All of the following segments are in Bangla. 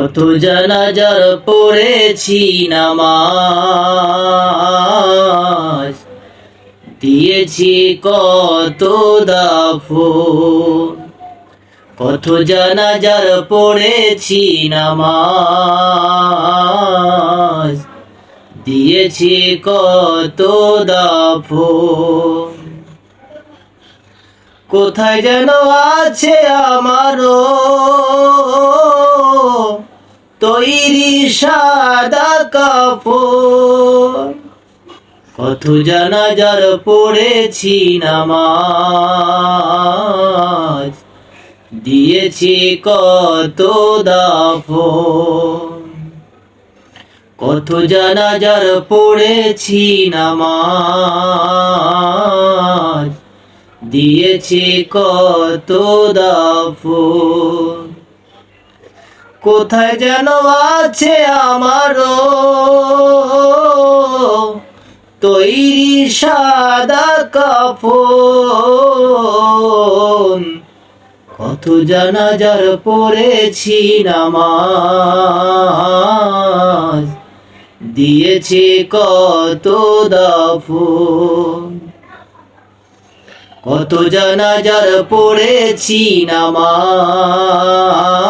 কত জানাজার পড়েছি নামাজ। দিয়েছি কত দাফন। কত জানাজার পড়েছি নামাজ। দিয়েছি কত দাফন। কোথায় যেন আছে আমারও সাদা কাপড়। কত জানাজার পড়েছি নামাজ। দিয়েছি কত দাফন। কত জানাজার পড়েছি নামাজ। দিয়েছি কত দাফন। কোথায় যেন আছে আমারও তৈরি সাদা কাপড় কত জানাজার পড়েছি নামাজ, দিয়েছে কত দাফন। কত জানাজার পড়েছি নামাজ।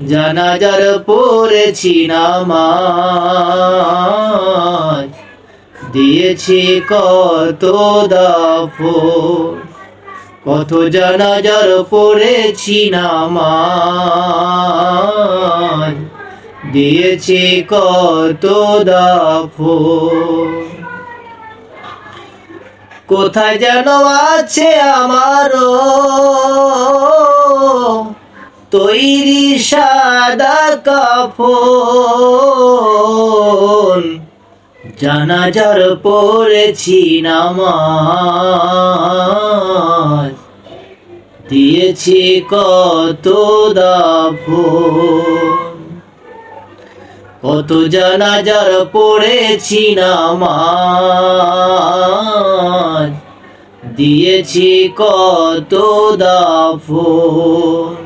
জানাজার পড়েছি নামাজ। দিয়েছি কত দাফন, কত জানাজার পড়েছি নামাজ। দিয়েছি কত দাফন। কোথায় যেন আছে আমারও তৈরি সাদা কাপড় জানাজার পড়েছি নামাজ। দিয়েছি কত দাফন। কত জানাজার পড়েছি নামাজ। দিয়েছি কত দাফন।